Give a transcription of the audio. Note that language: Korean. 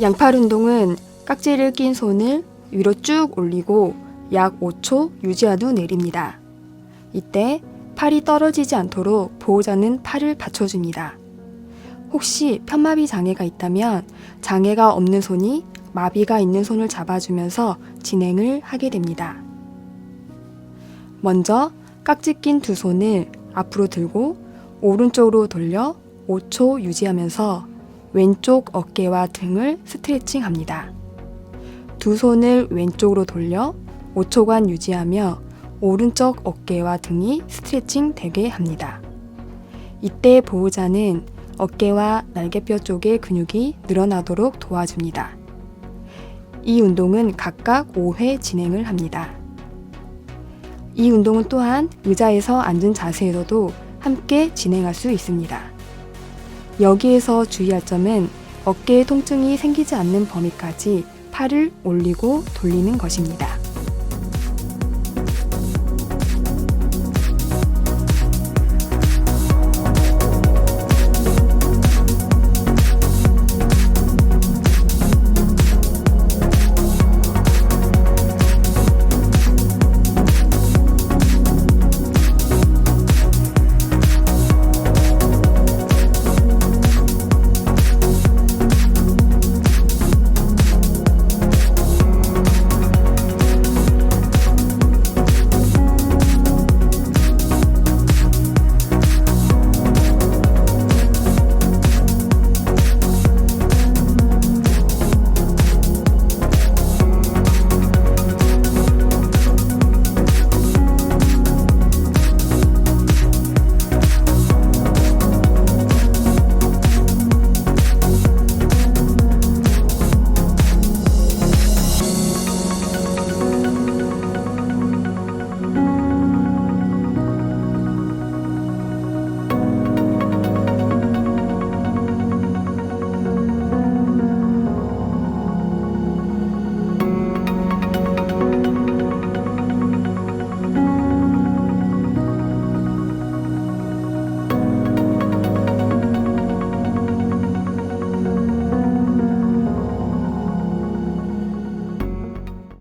양팔 운동은 깍지를 낀 손을 위로 쭉 올리고 약 5초 유지한 후 내립니다. 이때 팔이 떨어지지 않도록 보호자는 팔을 받쳐줍니다. 혹시 편마비 장애가 있다면 장애가 없는 손이 마비가 있는 손을 잡아주면서 진행을 하게 됩니다. 먼저 깍지 낀 두 손을 앞으로 들고 오른쪽으로 돌려 5초 유지하면서 왼쪽 어깨와 등을 스트레칭 합니다. 두 손을 왼쪽으로 돌려 5초간 유지하며 오른쪽 어깨와 등이 스트레칭 되게 합니다. 이때 보호자는 어깨와 날개뼈 쪽의 근육이 늘어나도록 도와줍니다. 이 운동은 각각 5회 진행을 합니다. 이 운동은 또한 의자에서 앉은 자세에서도 함께 진행할 수 있습니다. 여기에서 주의할 점은 어깨에 통증이 생기지 않는 범위까지 팔을 올리고 돌리는 것입니다.